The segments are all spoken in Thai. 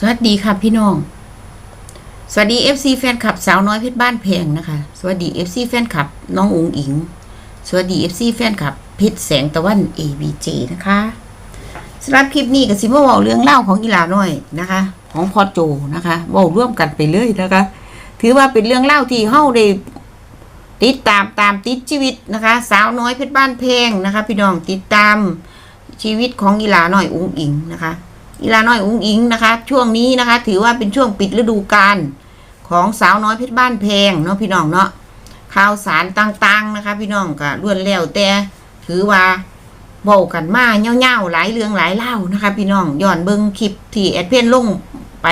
สวัสดีค่ะพี่น้อง สวัสดี FC แฟนคลับสาวน้อยเพชรบ้านแพงนะคะ สวัสดี FC แฟนคลับน้องอุ๋งอิง สวัสดี FC แฟนคลับเพชรแสงตะวัน ABJ นะคะสำหรับคลิปนี้ก็สิมาเว้าเรื่องเล่าของกีฬาน้อยนะคะ ของพอโจนะคะเว้าร่วมกันไปเลยนะคะ ถือว่าเป็นเรื่องเล่าที่เฮาได้ติดตามตามติดชีวิตนะคะ สาวน้อยเพชรบ้านแพงนะคะ พี่น้องติดตามชีวิตของกีฬาน้อยอุ๋งอิงนะคะ อีลาน้อยอุ้งอิงนะคะ ช่วงนี้นะคะ ถือว่าเป็นช่วงปิดฤดูกาลของสาวน้อยเพชรบ้านแพงเนาะพี่น้องเนาะข่าวสารต่างๆนะคะ พี่น้องก็ล้วนแล้วแต่ถือว่าเบากันมาเง่าๆหลายเรื่องหลายเล่านะคะ พี่น้องย้อนเบิ้งคลิปที่แอดเพนลงไป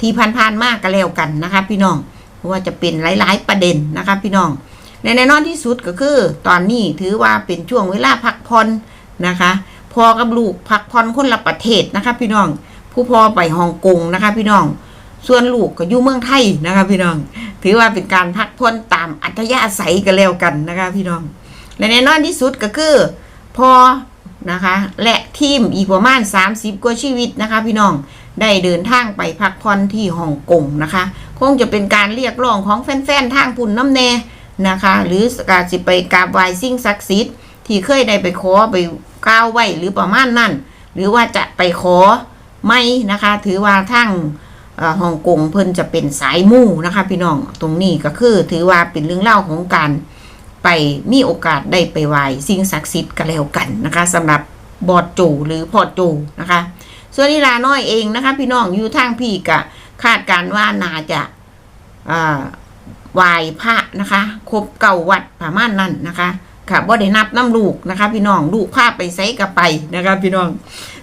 ที่ผ่านๆมากก็แล้วกันนะคะ พี่น้องเพราะว่าจะเป็นหลายๆประเด็นนะคะ พี่น้องและแน่นอนที่สุดก็คือ ตอนนี้ถือว่าเป็นช่วงเวลาพักผ่อนนะคะ พ่อกับลูกพักผ่อนคนละประเทศนะคะพี่น้อง ผู้พ่อไปฮ่องกงนะคะพี่น้อง ส่วนลูกก็อยู่เมืองไทยนะคะพี่น้อง ถือว่าเป็นการพักผ่อนตามอัธยาศัยกันแล้วกันนะคะพี่น้อง และแน่นอนที่สุดก็คือพอนะคะ และทีมอีกประมาณ 30 กว่าชีวิตนะคะ พี่น้องได้เดินทางไปพักผ่อนที่ฮ่องกงนะคะ คงจะเป็นการเรียกร้องของแฟนๆ ทางพุ่นน้ำแน่นะคะ หรือการสิไปกราบไหว้สิ่งศักดิ์สิทธิ์ที่เคยได้ไปขอไป กล่าวไว้หรือประมาณนั้น หรือว่าจะไปขอไม่นะคะ ถือว่าทั้งฮ่องกงเพิ่นจะเป็นสายมู่นะคะ พี่น้องตรงนี้ก็คือถือว่าเป็นเรื่องเล่าของการไปมีโอกาสได้ไปไหว้สิ่งศักดิ์สิทธิ์กันแล้วกันนะคะสำหรับบอดโจหรือพอโจนะคะ ส่วนนิลาน้อยเองนะคะ พี่น้องอยู่ทางพี่กะคาดการณ์ว่าน่าจะอ่าไหว้พระนะคะ ครบเก่าวัดประมาณนั้นนะคะ ค่ะบ่ได้นับน้ำลูกนะคะ พี่น้องลูกภาพไปไสกับไปนะคะพี่น้อง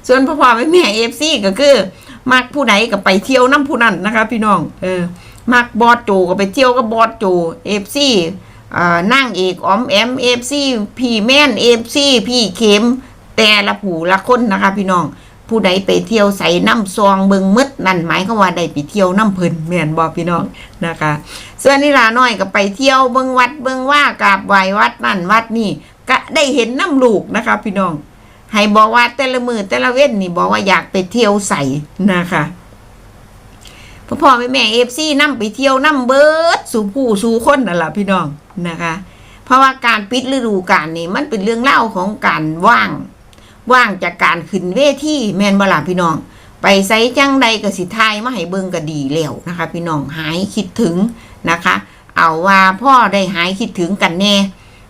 ส่วนพ่อพ่อแม่แม่เอฟซีก็คือมักผู้ใดก็ไปเที่ยวน้ำผู้นั้นนะคะ พี่น้องเออมักบอสโจก็ไปเที่ยวกับบอสโจเอฟซีอ่านั่งเอกออมแอมเอฟซีพี่แม่นเอฟซีพี่เข็มแต่ละผู้ละคนนะคะ พี่น้อง ผู้ใดไปเที่ยวใส่น้ำซองเบิงมืดนั่นหมายควาว่าได้ไปเที่ยวน้ำเพิ่นแม่นบ่พี่น้องนะคะส่วนนิลาน้อยก็ไปเที่ยวเบิงวัดเบิงว่ากราบไหว้วัดนั่นวัดนี่ก็ได้เห็นน้ำลูกนะคะพี่น้องให้บอกว่าแต่ละมือแต่ละเว้นนี่บอกว่าอยากไปเที่ยวใส่นะคะพ่อพ่อแม่แม่เอฟซีนั่ไปเที่ยวน้ำเบิดสู่ผู้สู่คนนั่นแหละพี่น้องนะคะ เพราะว่าการปิดฤดูกาลนี่มันเป็นเรื่องเล่าของการว่าง ว่างจากการขึ้นเวทีแมนบลาพี่น้อง ไปไซจังใดก็สิทายมาให้เบิ่งก็ดีแล้วนะคะ พี่น้องหายคิดถึงนะคะ เอาว่าพ่อได้หายคิดถึงกันแน่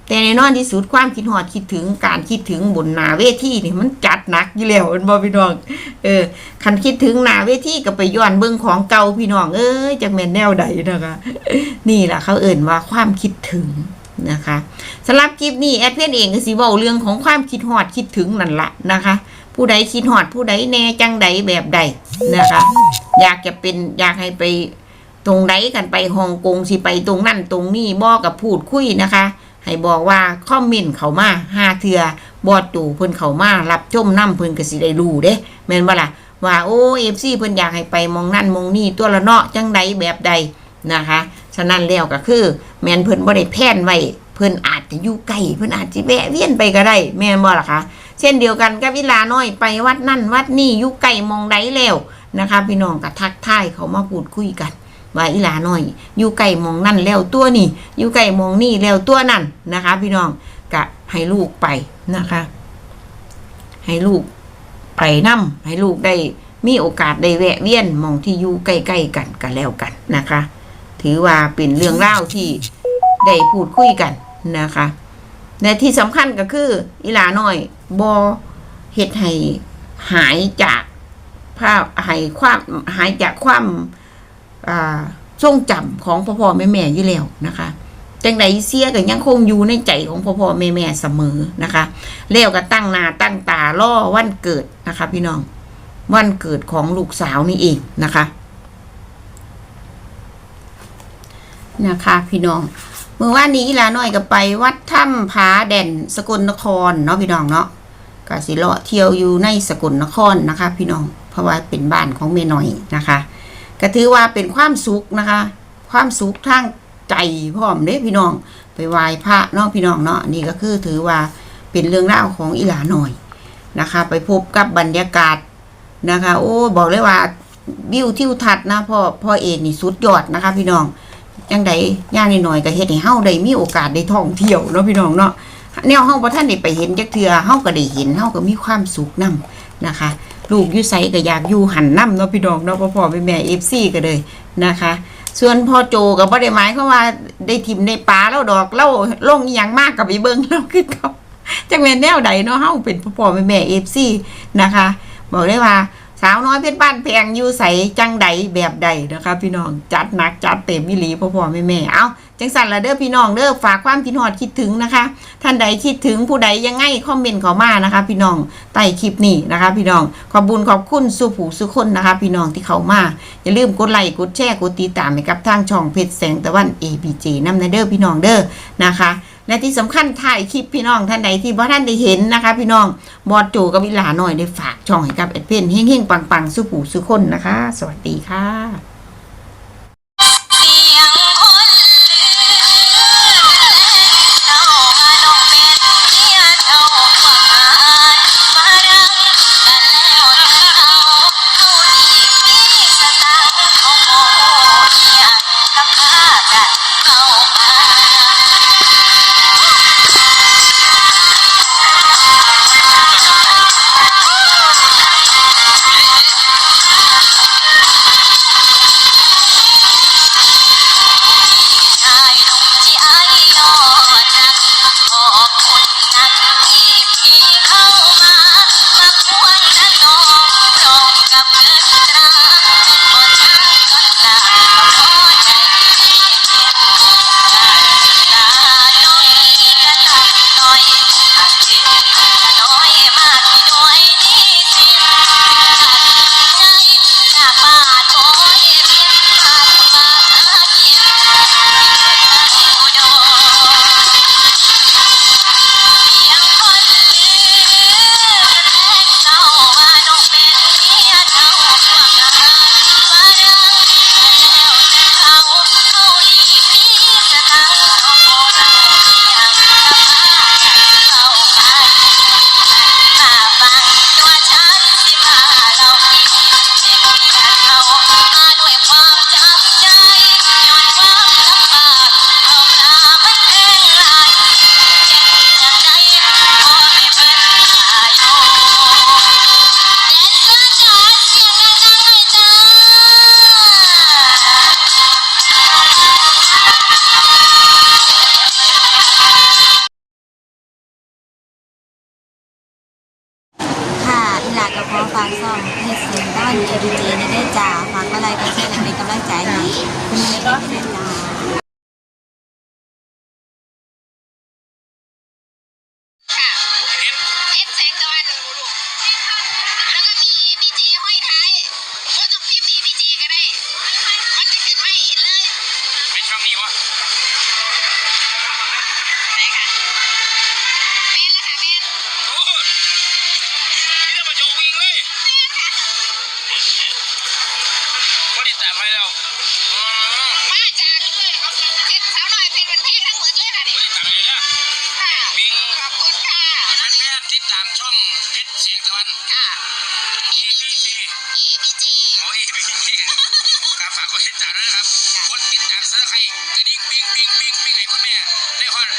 แต่ในนอนที่สุดความคิดหอดคิดถึงการคิดถึงบนนาเวทีนี่มันจัดหนักอยู่แล้วเห็นบ่พี่น้อง เออคันคิดถึงนาเวทีก็ไปย้อนเบิ่งของเก่าพี่น้องเอ้ยจักแมนแนวใดนะคะ นี่แหละเขาเอ่นว่าความคิดถึง นะคะสำหรับคลิปนี้แอดเพื่อนเองก็สิเว้าเรื่องของความคิดหอดคิดถึงนั่นละนะคะ ผู้ใดคิดหอดผู้ใดแน่จังใดแบบใดนะคะ อยากจะเป็นอยากให้ไปตรงใดกันไปฮ่องกงสิไปตรงนั่นตรงนี้บอกกับพูดคุยนะคะ ให้บอกว่าคอมเมนต์เขามาห้าเทือบอดตู่เพิ่นเขามารับชมน้ำเพิ่นก็สิได้รู้เด้แม่นบ่ล่ะว่าโอ้เอฟซีเพิ่นอยากให้ไปมองนั่นมองนี่ตัวละเนาะจังใดแบบใดนะคะ ฉะนั้นแล้วก็คือ แม่นเพิ่นบ่ได้แพลนไว้เพิ่นอาจจะอยู่ไกลเพิ่นอาจจะแวะเวียนไปก็ได้ แม่นบ่ล่ะคะเช่นเดียวกันกับวิลาน้อยไปวัดนั่นวัดนี่อยู่ไกลมองใดแล้วนะคะ พี่น้องก็ทักทายเขามาพูดคุยกันว่าอีหลาน้อย อยู่ไก่มองนั่นแล้วตัวนี่อยู่ไก่มองนี่แล้วตัวนั่นนะคะ พี่น้องกะให้ลูกไปนะคะ ให้ลูกไปนํให้ลูกได้มีโอกาสได้แวะเวียนมองที่อยู่ใกล้ๆกันกันแล้วกันนะคะ ถือว่าเป็นเรื่องเล่าที่ได้พูดคุยกันนะคะและที่สำคัญก็คืออีลาน้อยบอเฮ็ดให้หายจากภาพหายความหายจากความอ่าทรงจำของพ่อพ่อแม่แม่อยู่แล้วนะคะจังใดเสียก็ยังคงอยู่ในใจของพ่อพ่อแม่แม่เสมอนะคะแล้วก็ตั้งนาตั้งตาล่อวันเกิดนะคะ พี่น้องวันเกิดของลูกสาวนี่เองนะคะ นะคะพี่น้องเมื่อวานนี้อีลาน้อยก็ไปวัดถ้ำผาแด่นสกลนครเนาะพี่น้องเนาะก็สิเลาะเที่ยวอยู่ในสกลนครนะคะ พี่น้องเพราะว่าเป็นบ้านของเมหน่อยนะคะก็ถือว่าเป็นความสุขนะคะ ความสุขทางใจพร้อมเด้พี่น้อง ไปไหว้พระเนาะพี่น้องเนาะนี่ก็คือถือว่าเป็นเรื่องราของอีหลาน่อยนะคะ ไปพบกับบรรยากาศนะคะ โอ้บอกเลยว่าวิวทิวทัศน์นะพ่อพ่อเอกนี่สุดยอดนะคะ พี่น้อง ยังไดย่างน้อยๆก็เฮ็ดให้เฮาได้มีโอกาสได้ท่องเที่ยวเนาะพี่น้องเนาะแนวเฮาบ่ทันได้ไปเห็นจักเทื่อเฮาก็ได้เห็นเฮาก็มีความสุขนํนะคะ ลูกอยู่ไสก็อยากอยู่หันนํเนาะพี่น้องเนาะพ่อพ่อแม่แม่ FC ก็เลยนะคะ ส่วนพ่อโจก็บ่ได้หมายความว่าได้ทิมในป่าแล้วดอกเล่าลงอีหยังมากกับไปเบิ่งแล้วคือเขาจังแม่นแนวใดเนาะเฮาเป็นพ่อพ่อแม่แม่ FC นะคะ บอกได้ว่า สาวน้อยเพชรบ้านแพงอยู่ใสจังใดแบบใดนะคะพี่น้องจัดหนักจัดเต็มมิลีพ่อพ่อแม่แม่เอาจังสันละเด้อพี่น้องเด้อฝากความคิดฮอดคิดถึงนะคะ ท่านใดคิดถึงผู้ใดยังไงคอมเมนต์เข้ามานะคะ พี่น้องใต้คลิปนี้นะคะ พี่น้องขอบบุญขอบคุณสุผูสุคนนะคะ พี่น้องที่เข้ามาอย่าลืมกดไลค์กดแชร์กดติดตามให้กับทางช่องเพชรแสงตะวัน ABJ นำในเด้อพี่น้องเด้อนะคะ และที่สำคัญถ่ายคลิปพี่น้องท่านใดที่บ่ท่านได้เห็นนะคะ พี่น้องบอดโจกับวิลาหน่อยได้ฝากช่องให้กับเอ็ดเพนเฮงๆปังๆสุผูสุคนนะคะ สวัสดีค่ะ ติดตามช่องเพชรเสียงตะวัน ค่ะ ABC ABJ โอ้ย ABC ครับฝากกดติดตามด้วยนะครับกดติดตามซับสไครต์กระดิ่งปิ้งปิ้งปิ้งปิ้งให้คุณแม่ได้ฮอด